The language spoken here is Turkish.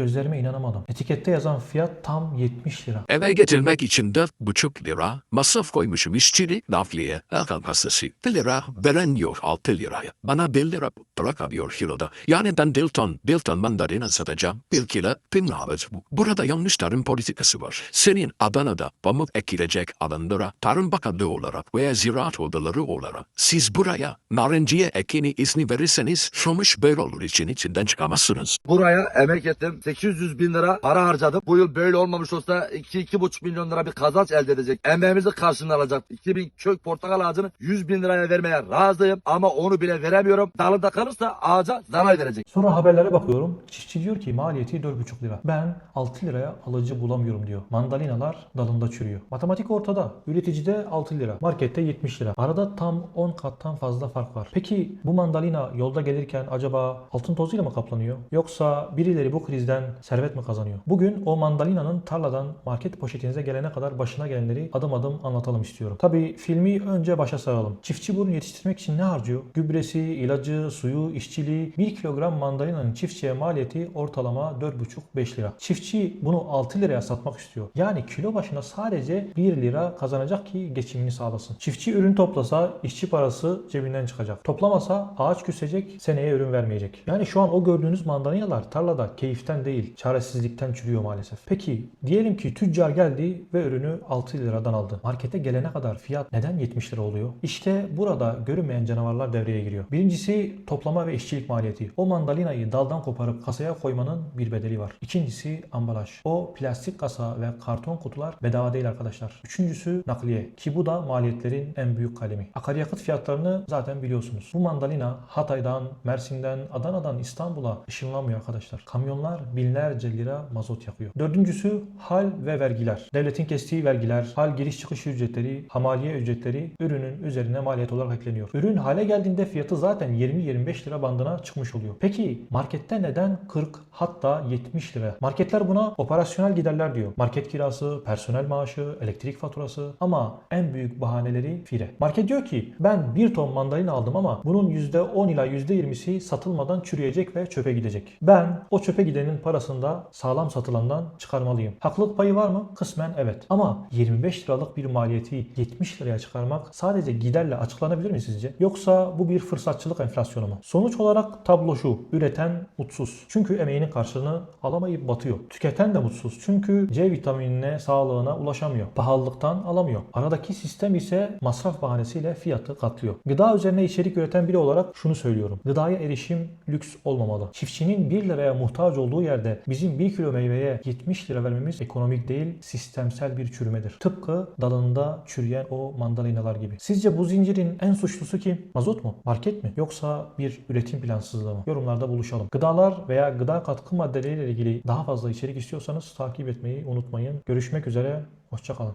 Gözlerime inanamadım. Etikette yazan fiyat tam 70 lira. Eve getirmek için dört buçuk lira masraf koymuşum işçilik, nafliye, erkan kasası. 1 lira veren yok 6 liraya. Bana 1 lira bırakamıyor kiloda. Yani ben Dilton, Dilton mandalina satacağım. 1 kilo 1000 lira. Burada yanlış tarım politikası var. Senin Adana'da pamuk ekilecek alanlara tarım bakanlığı olarak veya ziraat odaları olarak siz buraya narenciye ekini izni verirseniz sonuç böyle olur için içinden çıkamazsınız. Buraya emek ettim. 800 bin lira para harcadım. Bu yıl böyle olmamış olsa 2-2,5 milyon lira bir kazanç elde edecek. Emeğimizi karşılığında alacak. 2000 kök portakal ağacını 100 bin liraya vermeye razıyım. Ama onu bile veremiyorum. Dalında kalırsa ağaca zarar verecek. Sonra haberlere bakıyorum. Çiftçi diyor ki maliyeti 4,5 lira. Ben 6 liraya alıcı bulamıyorum diyor. Mandalinalar dalında çürüyor. Matematik ortada. Üreticide 6 lira. Markette 70 lira. Arada tam 10 kattan fazla fark var. Peki bu mandalina yolda gelirken acaba altın tozuyla mı kaplanıyor? Yoksa birileri bu krizden servet mi kazanıyor? Bugün o mandalinanın tarladan market poşetinize gelene kadar başına gelenleri adım adım anlatalım istiyorum. Tabii filmi önce başa saralım. Çiftçi bunu yetiştirmek için ne harcıyor? Gübresi, ilacı, suyu, işçiliği. 1 kilogram mandalinanın çiftçiye maliyeti ortalama 4,5-5 lira. Çiftçi bunu 6 liraya satmak istiyor. Yani kilo başına sadece 1 lira kazanacak ki geçimini sağlasın. Çiftçi ürün toplasa işçi parası cebinden çıkacak. Toplamasa ağaç küsecek, seneye ürün vermeyecek. Yani şu an o gördüğünüz mandalinalar tarlada keyiften değil, çaresizlikten çürüyor maalesef. Peki diyelim ki tüccar geldi ve ürünü 6 liradan aldı. Markete gelene kadar fiyat neden 70 lira oluyor? İşte burada görünmeyen canavarlar devreye giriyor. Birincisi toplama ve işçilik maliyeti. O mandalinayı daldan koparıp kasaya koymanın bir bedeli var. İkincisi ambalaj. O plastik kasa ve karton kutular bedava değil arkadaşlar. Üçüncüsü nakliye ki bu da maliyetlerin en büyük kalemi. Akaryakıt fiyatlarını zaten biliyorsunuz. Bu mandalina Hatay'dan, Mersin'den, Adana'dan İstanbul'a ışınlanmıyor arkadaşlar. Kamyonlar binlerce lira mazot yakıyor. Dördüncüsü hal ve vergiler. Devletin kestiği vergiler, hal giriş çıkış ücretleri, hamaliye ücretleri ürünün üzerine maliyet olarak ekleniyor. Ürün hale geldiğinde fiyatı zaten 20-25 lira bandına çıkmış oluyor. Peki markette neden 40 hatta 70 lira? Marketler buna operasyonel giderler diyor. Market kirası, personel maaşı, elektrik faturası ama en büyük bahaneleri fire. Market diyor ki ben 1 ton mandalina aldım ama bunun %10 ila %20'si satılmadan çürüyecek ve çöpe gidecek. Ben o çöpe gidenin parasını da sağlam satılandan çıkarmalıyım. Haklılık payı var mı? Kısmen evet. Ama 25 liralık bir maliyeti 70 liraya çıkarmak sadece giderle açıklanabilir mi sizce? Yoksa bu bir fırsatçılık enflasyonu mu? Sonuç olarak tablo şu. Üreten mutsuz. Çünkü emeğinin karşılığını alamayıp batıyor. Tüketen de mutsuz. Çünkü C vitaminine, sağlığına ulaşamıyor. Pahalılıktan alamıyor. Aradaki sistem ise masraf bahanesiyle fiyatı katlıyor. Gıda üzerine içerik üreten biri olarak şunu söylüyorum. Gıdaya erişim lüks olmamalı. Çiftçinin 1 liraya muhtaç olduğu yerde bizim 1 kilo meyveye 70 lira vermemiz ekonomik değil, sistemsel bir çürümedir. Tıpkı dalında çürüyen o mandalinalar gibi. Sizce bu zincirin en suçlusu kim? Mazot mu? Market mi? Yoksa bir üretim plansızlığı mı? Yorumlarda buluşalım. Gıdalar veya gıda katkı maddeleriyle ilgili daha fazla içerik istiyorsanız takip etmeyi unutmayın. Görüşmek üzere, hoşçakalın.